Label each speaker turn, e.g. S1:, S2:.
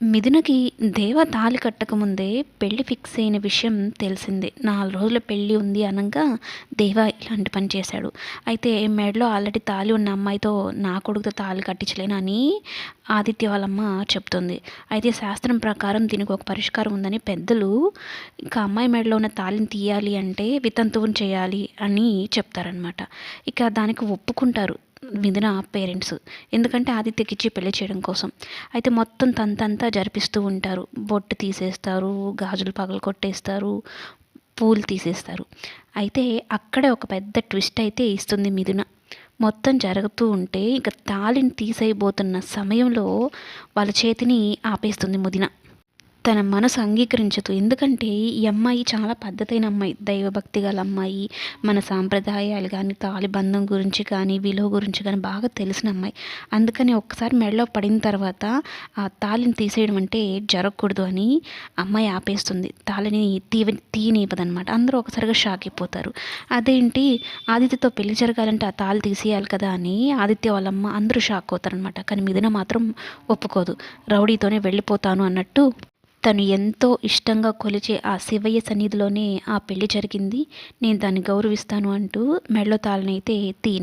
S1: మిథునకి దేవ తాళి కట్టకముందే పెళ్ళి ఫిక్స్ అయిన విషయం తెలిసిందే. నాలుగు రోజుల పెళ్ళి ఉంది అనగా దేవ ఇలాంటి పని చేశాడు. అయితే మెడలో ఆల్రెడీ తాళి ఉన్న అమ్మాయితో నా కొడుకుతో తాళి కట్టించలేను అని ఆదిత్య వాళ్ళమ్మ చెప్తుంది. అయితే శాస్త్రం ప్రకారం దీనికి ఒక పరిష్కారం ఉందని పెద్దలు ఇంకా అమ్మాయి మెడలో ఉన్న తాళిని తీయాలి అంటే వితంతువుని చేయాలి అని చెప్తారనమాట ఇక దానికి ఒప్పుకుంటారు. మిథున పేరెంట్స్. ఎందుకంటే ఆదిత్యకిచ్చి పెళ్ళి చేయడం కోసం. అయితే మొత్తం తంతంతా జరిపిస్తూ ఉంటారు. బొట్టు తీసేస్తారు గాజులు పగలు కొట్టేస్తారు పూలు తీసేస్తారు. అయితే అక్కడే ఒక పెద్ద ట్విస్ట్ అయితే ఇస్తుంది మిథున. మొత్తం జరుగుతూ ఉంటే ఇక తాళిని తీసేయబోతున్న సమయంలో వాళ్ళ చేతిని ఆపేస్తుంది ముదిన తన మనసు అంగీకరించదు. ఎందుకంటే ఈ అమ్మాయి చాలా పద్ధతైన అమ్మాయి. దైవభక్తి గల అమ్మాయి. మన సాంప్రదాయాలు కానీ తాలిబంధం గురించి కానీ విలువ గురించి కానీ బాగా తెలిసిన అమ్మాయి. అందుకని ఒక్కసారి మెడలో పడిన తర్వాత ఆ తాళిని తీసేయడం అంటే జరగకూడదు అని అమ్మాయి ఆపేస్తుంది. తాళిని తీవ తీయనివ్వదనమాట అందరూ ఒకసారిగా షాక్ అయిపోతారు. అదేంటి? ఆదిత్యతో పెళ్ళి జరగాలంటే ఆ తాళి తీసేయాలి కదా అని ఆదిత్య వాళ్ళమ్మ అందరూ షాక్ అవుతారనమాట కానీ మిథున మాత్రం ఒప్పుకోదు. రౌడీతోనే వెళ్ళిపోతాను అన్నట్టు తను ఎంతో ఇష్టంగా కొలిచే ఆ శివయ్య సన్నిధిలోనే ఆ పెళ్ళి జరిగింది. నేను దాన్ని గౌరవిస్తాను అంటూ మెడలో తాళనైతే తీని.